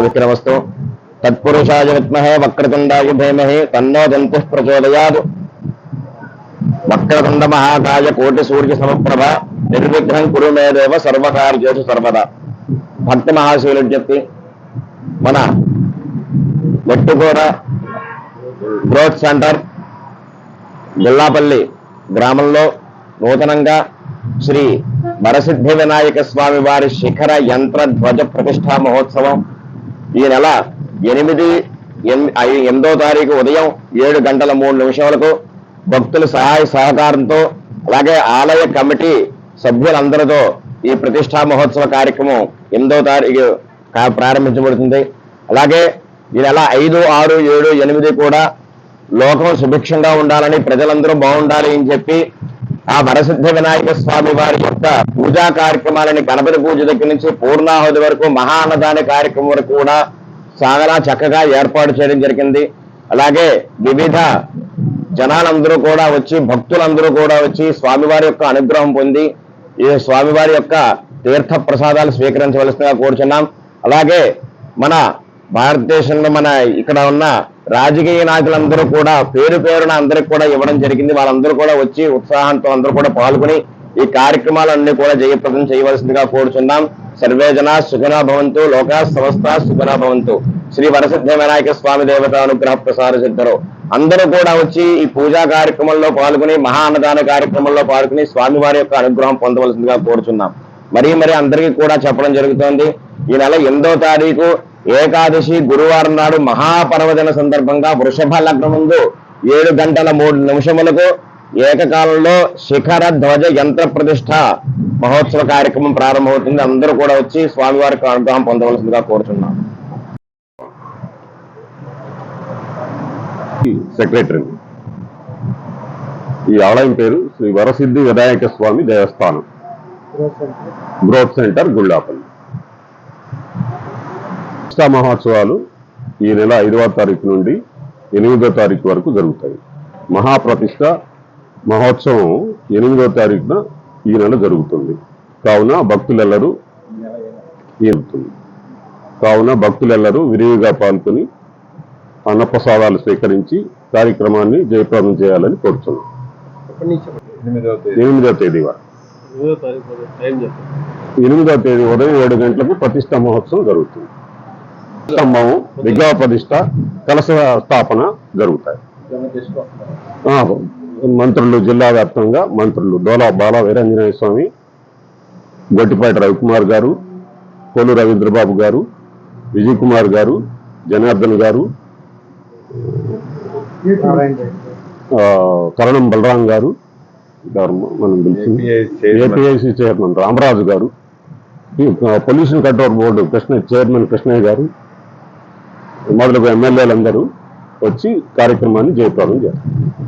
విక్రమస్తు తత్పురుషాయ విద్మహే వక్రతుండాయ భీమహే తన్నో జంతు ప్రచోదయాదు వక్రతుండ మహాకాయ కోటి సూర్య సమప్రభ నిర్విఘ్నం కురు మేదేవ సర్వకార్యేషు సర్వదా భక్తి మహాశివులు చెప్పి మన మెట్టుకూర గ్రోత్ సెంటర్ గుల్లాపల్లి గ్రామంలో నూతనంగా శ్రీ వరసిద్ధి వినాయక స్వామి వారి శిఖర యంత్ర ధ్వజ ప్రతిష్టా మహోత్సవం ఈ నెల ఎనిమిది ఎనిమిదో తారీఖు ఉదయం ఏడు గంటల మూడు నిమిషాలకు భక్తుల సహాయ సహకారంతో అలాగే ఆలయ కమిటీ సభ్యులందరితో ఈ ప్రతిష్టా మహోత్సవ కార్యక్రమం ఎనిమిదో తారీఖు ప్రారంభించబడుతుంది. అలాగే ఈ నెల ఐదు ఆరు ఏడు ఎనిమిది కూడా లోకం సుభిక్షంగా ఉండాలని ప్రజలందరూ బాగుండాలి అని చెప్పి ఆ వరసిద్ధ వినాయక స్వామి వారి యొక్క పూజా కార్యక్రమాలని గణపతి పూజ దగ్గర నుంచి పూర్ణాహుతి వరకు మహా కార్యక్రమం వరకు కూడా చాలా చక్కగా ఏర్పాటు చేయడం జరిగింది. అలాగే వివిధ జనాలందరూ కూడా వచ్చి భక్తులందరూ కూడా వచ్చి స్వామివారి యొక్క అనుగ్రహం పొంది ఈ స్వామివారి యొక్క తీర్థ ప్రసాదాలు స్వీకరించవలసిందిగా కోరుచున్నాం. అలాగే మన భారతదేశంలో మన ఇక్కడ ఉన్న రాజకీయ నాయకులందరూ కూడా పేరు పేరున అందరికి కూడా ఇవ్వడం జరిగింది. వాళ్ళందరూ కూడా వచ్చి ఉత్సాహంతో అందరూ కూడా పాల్గొని ఈ కార్యక్రమాలన్నీ కూడా జయప్రదం చేయవలసిందిగా కోరుచున్నాం. సర్వేజన సుఖనా భవంతు లోకా సంస్థ సుఖనా భవంతు. శ్రీ వరసిద్ధ వినాయక స్వామి దేవత అనుగ్రహ ప్రసార సిద్ధరు. అందరూ కూడా వచ్చి ఈ పూజా కార్యక్రమంలో పాల్గొని మహా అన్నదాన కార్యక్రమంలో పాల్గొని స్వామివారి యొక్క అనుగ్రహం పొందవలసిందిగా కోరుచున్నాం. మరీ మరి అందరికీ కూడా చెప్పడం జరుగుతోంది. ఈ నెల ఎనిమిదో తారీఖు ఏకాదశి గురువారం నాడు మహాపర్వదిన సందర్భంగా వృషభ లగ్నం ముందు ఏడు గంటల మూడు నిమిషములకు ఏకకాలంలో శిఖర ధ్వజ యంత్ర ప్రతిష్ట మహోత్సవ కార్యక్రమం ప్రారంభమవుతుంది. అందరూ కూడా వచ్చి స్వామివారికి అనుగ్రహం పొందవలసిందిగా కోరుతున్నాం సెక్రటరీ. ఈ ఆలయం పేరు శ్రీ వరసిద్ధి వినాయక స్వామి దేవస్థానం. Growth centre Gullapalli. ప్రతిష్టా మహోత్సవాలు ఈ నెల ఐదవ తారీఖు నుండి ఎనిమిదో తారీఖు వరకు జరుగుతాయి. మహాప్రతిష్ట మహోత్సవం ఎనిమిదో తారీఖున ఈ నెల జరుగుతుంది. కావున భక్తులెల్లరూ జరుగుతుంది కావున భక్తులెల్లరూ విరివిగా పాల్గొని అన్నప్రసాదాలు స్వీకరించి కార్యక్రమాన్ని జయప్రదం చేయాలని కోరుతున్నాం. ఎనిమిదవ తేదీ. వరకు. ఎనిమిదవ తేదీ ఉదయం ఏడు గంటలకు ప్రతిష్ట మహోత్సవం జరుగుతుంది. స్తంభం విగ్రహ ప్రతిష్ట కలశ స్థాపన జరుగుతాయి. మంత్రులు జిల్లా వ్యాప్తంగా మంత్రులు డోలా బాల వీరాంజనేయ స్వామి గొట్టిపాటి రవికుమార్ గారు కోలు రవీంద్రబాబు గారు విజయ్ కుమార్ గారు జనార్దన్ గారు కరణం బలరాం గారు గారు మనం APIIC chairman Ramaraju garu pollution control board Krishna chairman Krishnaiah garu మొదలగు ఎమ్మెల్యేలందరూ వచ్చి కార్యక్రమాన్ని జయప్రదం చేస్తారు.